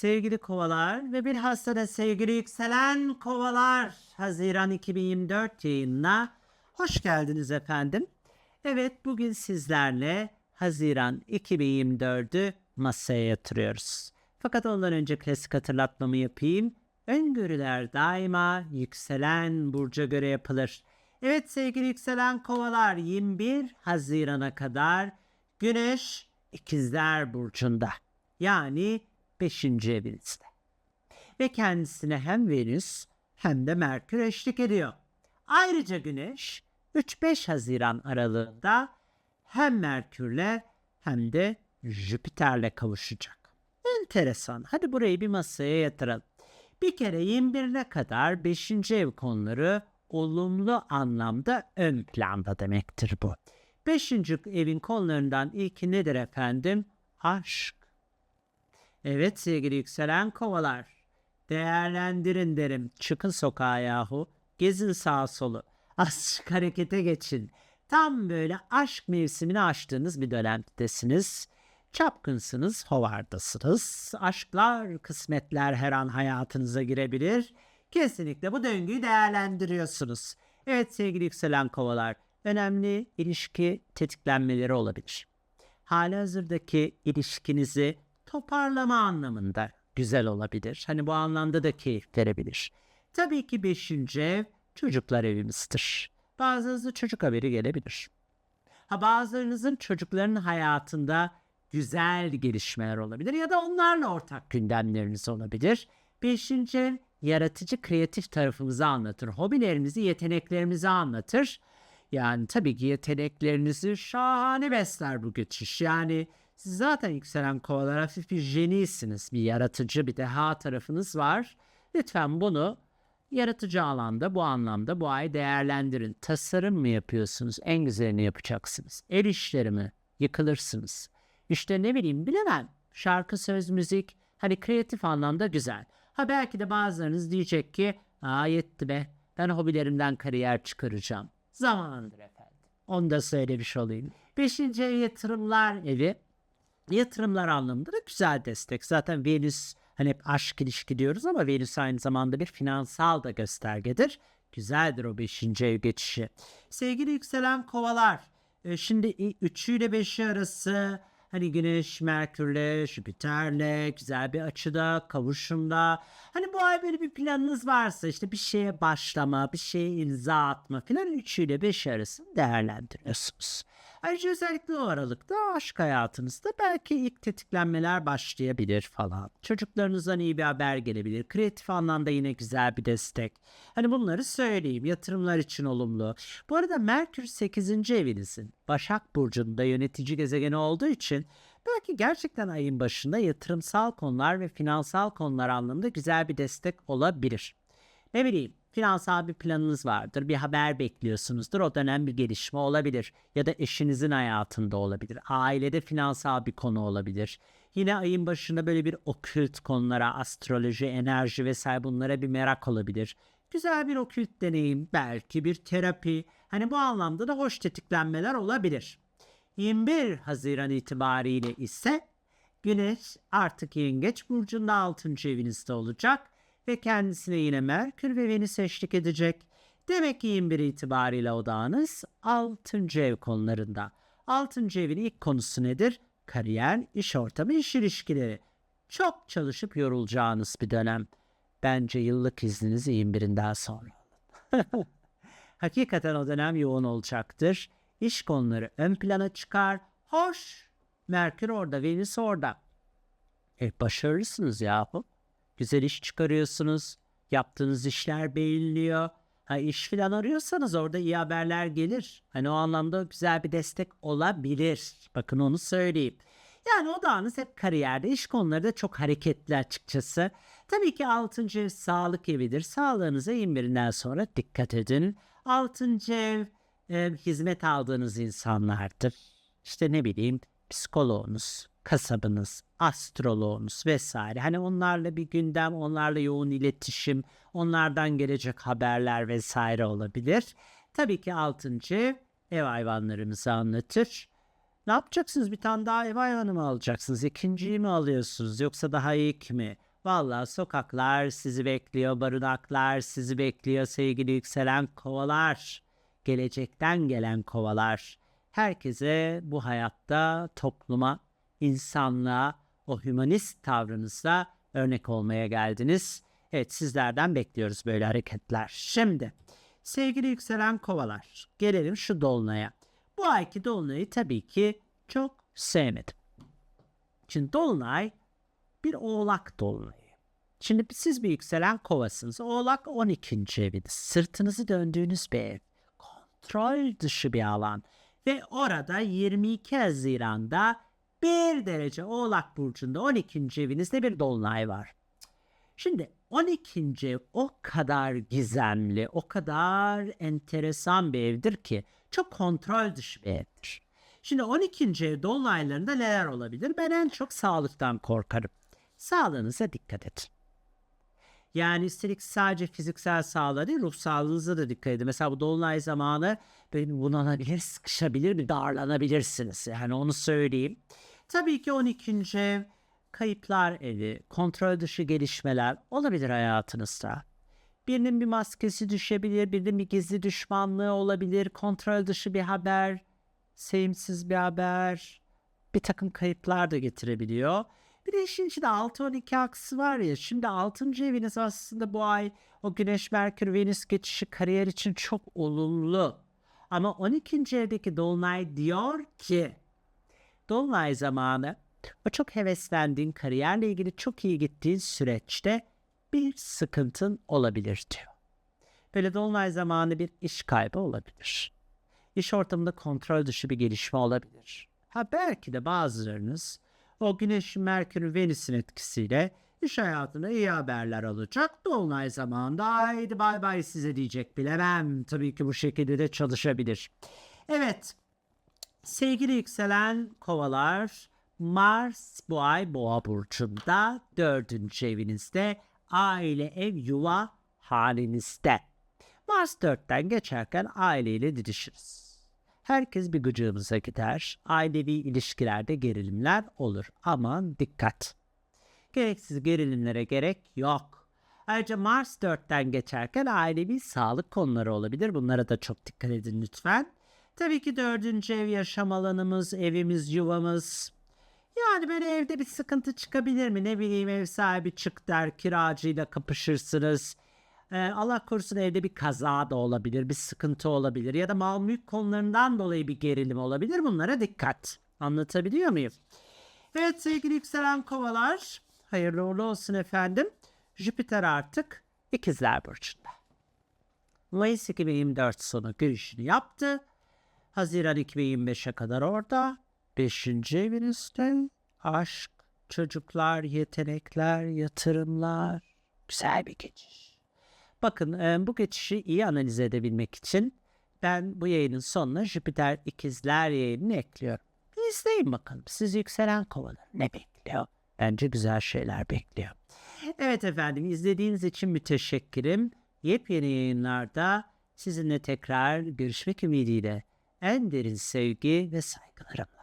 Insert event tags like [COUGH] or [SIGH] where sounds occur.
Sevgili kovalar ve bilhassa da sevgili yükselen kovalar Haziran 2024 yayınına hoş geldiniz efendim. Evet bugün sizlerle Haziran 2024'ü masaya yatırıyoruz. Fakat ondan önce klasik hatırlatmamı yapayım. Öngörüler daima yükselen burca göre yapılır. Evet sevgili yükselen kovalar 21 Haziran'a kadar Güneş ikizler burcunda. Yani 5. evinizde. Ve kendisine hem Venüs hem de Merkür eşlik ediyor. Ayrıca Güneş 3-5 Haziran aralığında hem Merkür'le hem de Jüpiter'le kavuşacak. Enteresan. Hadi burayı bir masaya yatıralım. Bir kere 21'ne kadar 5. ev konuları olumlu anlamda ön planda demektir bu. 5. evin konularından ilki nedir efendim? Aşk. Evet sevgili yükselen kovalar. Değerlendirin derim. Çıkın sokağa yahu. Gezin sağa solu. Azıcık harekete geçin. Tam böyle aşk mevsimini açtığınız bir dönemdesiniz. Çapkınsınız, hovardasınız. Aşklar, kısmetler her an hayatınıza girebilir. Kesinlikle bu döngüyü değerlendiriyorsunuz. Evet sevgili yükselen kovalar, önemli ilişki tetiklenmeleri olabilir. Halihazırdaki ilişkinizi toparlama anlamında güzel olabilir. Hani bu anlamda da keyif verebilir. Tabii ki beşinci ev çocuklar evimizdir. Bazınızda çocuk haberi gelebilir. Ha bazılarınızın çocukların hayatında güzel gelişmeler olabilir ya da onlarla ortak gündemleriniz olabilir. Beşinci ev yaratıcı kreatif tarafımızı anlatır. Hobilerimizi, yeteneklerimizi anlatır. Yani tabii ki yeteneklerinizi şahane besler bu geçiş. Yani siz zaten yükselen kovalar hafif bir jenisiniz. Bir yaratıcı bir deha tarafınız var. Lütfen bunu yaratıcı alanda bu anlamda bu ay değerlendirin. Tasarım mı yapıyorsunuz? En güzelini yapacaksınız. El işleri mi? Yıkılırsınız. İşte ne bileyim bilemem. Şarkı, söz, müzik hani kreatif anlamda güzel. Ha belki de bazılarınız diyecek ki aa yetti be ben hobilerimden kariyer çıkaracağım. Zamandır efendim. Onu da söylemiş olayım. Beşinci ev yatırımlar evi. Yatırımlar anlamında da güzel destek. Zaten Venüs hani hep aşk ilişki diyoruz ama Venüs aynı zamanda bir finansal da göstergedir. Güzeldir o beşinci ev geçişi. Sevgili yükselen kovalar. e, Şimdi 3 ile 5'i arası hani Güneş, Merkür'le, Jüpiter'le güzel bir açıda, kavuşumda. Hani bu ay böyle bir planınız varsa işte bir şeye başlama, bir şeye imza atma filan 3 ile 5 arasını değerlendiriyorsunuz. Ayrıca özellikle o aralıkta aşk hayatınızda belki ilk tetiklenmeler başlayabilir falan. Çocuklarınızdan iyi bir haber gelebilir. Kreatif anlamda yine güzel bir destek. Hani bunları söyleyeyim. Yatırımlar için olumlu. Bu arada Merkür 8. evinizin Başak Burcu'nda yönetici gezegeni olduğu için belki gerçekten ayın başında yatırımsal konular ve finansal konular anlamında güzel bir destek olabilir. Ne bileyim finansal bir planınız vardır, bir haber bekliyorsunuzdur. O dönem bir gelişme olabilir ya da eşinizin hayatında olabilir. Ailede finansal bir konu olabilir. Yine ayın başında böyle bir okült konulara, astroloji, enerji vesaire bunlara bir merak olabilir. Güzel bir okült deneyim, belki bir terapi. Hani bu anlamda da hoş tetiklenmeler olabilir. 21 Haziran itibariyle ise Güneş artık Yengeç Burcu'nda 6. evinizde olacak ve kendisine yine Merkür ve Venüs eşlik edecek. Demek ki 21 itibariyle odağınız 6. ev konularında. 6. evin ilk konusu nedir? Kariyer, iş ortamı, iş ilişkileri. Çok çalışıp yorulacağınız bir dönem. Bence yıllık izninizi 21'inden sonra alın. [LAUGHS] Hakikaten o dönem yoğun olacaktır. İş konuları ön plana çıkar. Hoş. Merkür orada, Venüs orada. E başarılısınız yahu. Güzel iş çıkarıyorsunuz. Yaptığınız işler beğeniliyor. Ha iş filan arıyorsanız orada iyi haberler gelir. Hani o anlamda güzel bir destek olabilir. Bakın onu söyleyeyim. Yani odağınız hep kariyerde, iş konuları da çok hareketli açıkçası. Tabii ki 6. ev sağlık evidir. Sağlığınıza 21'inden sonra dikkat edin. 6. ev e, hizmet aldığınız insanlardır. İşte ne bileyim psikoloğunuz, kasabınız, astroloğunuz vesaire. Hani onlarla bir gündem, onlarla yoğun iletişim, onlardan gelecek haberler vesaire olabilir. Tabii ki 6. ev hayvanlarımızı anlatır. Ne yapacaksınız? Bir tane daha ev hayvanı mı alacaksınız? İkinciyi mi alıyorsunuz? Yoksa daha ilk mi? Vallahi sokaklar sizi bekliyor, barınaklar sizi bekliyor sevgili yükselen kovalar. Gelecekten gelen kovalar. Herkese bu hayatta, topluma, insanlığa, o hümanist tavrınızla örnek olmaya geldiniz. Evet sizlerden bekliyoruz böyle hareketler. Şimdi sevgili yükselen kovalar gelelim şu dolunaya. Bu ayki dolunayı tabii ki çok sevmedim. Şimdi dolunay bir oğlak dolunayı. Şimdi siz bir yükselen kovasınız. Oğlak 12. eviniz. Sırtınızı döndüğünüz bir ev. Kontrol dışı bir alan. Ve orada 22 Haziran'da 1 derece Oğlak Burcu'nda 12. evinizde bir dolunay var. Şimdi 12. ev o kadar gizemli, o kadar enteresan bir evdir ki çok kontrol dışı bir evdir. Şimdi 12. ev dolunaylarında neler olabilir? Ben en çok sağlıktan korkarım. Sağlığınıza dikkat edin. Yani üstelik sadece fiziksel sağlığa değil ruh sağlığınıza da dikkat edin. Mesela bu dolunay zamanı böyle bunalabilir, sıkışabilir, darlanabilirsiniz. Yani onu söyleyeyim. Tabii ki 12. ev kayıplar evi, kontrol dışı gelişmeler olabilir hayatınızda. Birinin bir maskesi düşebilir, birinin bir gizli düşmanlığı olabilir, kontrol dışı bir haber, sevimsiz bir haber, bir takım kayıplar da getirebiliyor. Bir de işin içinde 6-12 aksı var ya. Şimdi 6. eviniz aslında bu ay o Güneş, Merkür, Venüs geçişi kariyer için çok olumlu. Ama 12. evdeki Dolunay diyor ki Dolunay zamanı o çok heveslendiğin kariyerle ilgili çok iyi gittiğin süreçte bir sıkıntın olabilir diyor. Böyle dolunay zamanı bir iş kaybı olabilir. İş ortamında kontrol dışı bir gelişme olabilir. Ha belki de bazılarınız o Güneş, Merkür, Venüs'ün etkisiyle iş hayatına iyi haberler alacak. Dolunay zamanında haydi bay bay size diyecek bilemem. Tabii ki bu şekilde de çalışabilir. Evet sevgili yükselen kovalar Mars bu ay boğa burcunda dördüncü evinizde aile ev yuva halinizde. Mars dörtten geçerken aileyle didişiriz. Herkes bir gıcığımıza gider. Ailevi ilişkilerde gerilimler olur. Aman dikkat. Gereksiz gerilimlere gerek yok. Ayrıca Mars 4'ten geçerken ailevi sağlık konuları olabilir. Bunlara da çok dikkat edin lütfen. Tabii ki dördüncü ev yaşam alanımız, evimiz, yuvamız. Yani böyle evde bir sıkıntı çıkabilir mi? Ne bileyim ev sahibi çık der, kiracıyla kapışırsınız. Ee, Allah korusun evde bir kaza da olabilir, bir sıkıntı olabilir ya da mal mülk konularından dolayı bir gerilim olabilir. Bunlara dikkat. Anlatabiliyor muyum? Evet sevgili yükselen kovalar, hayırlı uğurlu olsun efendim. Jüpiter artık ikizler burcunda. Mayıs 2024 sonu girişini yaptı. Haziran 2025'e kadar orada. Beşinci evinizde aşk, çocuklar, yetenekler, yatırımlar. Güzel bir geçiş. Bakın e, bu geçişi iyi analiz edebilmek için ben bu yayının sonuna Jüpiter ikizler yayınını ekliyorum. İzleyin bakalım siz yükselen kovalar ne bekliyor? Bence güzel şeyler bekliyor. Evet efendim izlediğiniz için müteşekkirim. Yepyeni yayınlarda sizinle tekrar görüşmek ümidiyle en derin sevgi ve saygılarımla.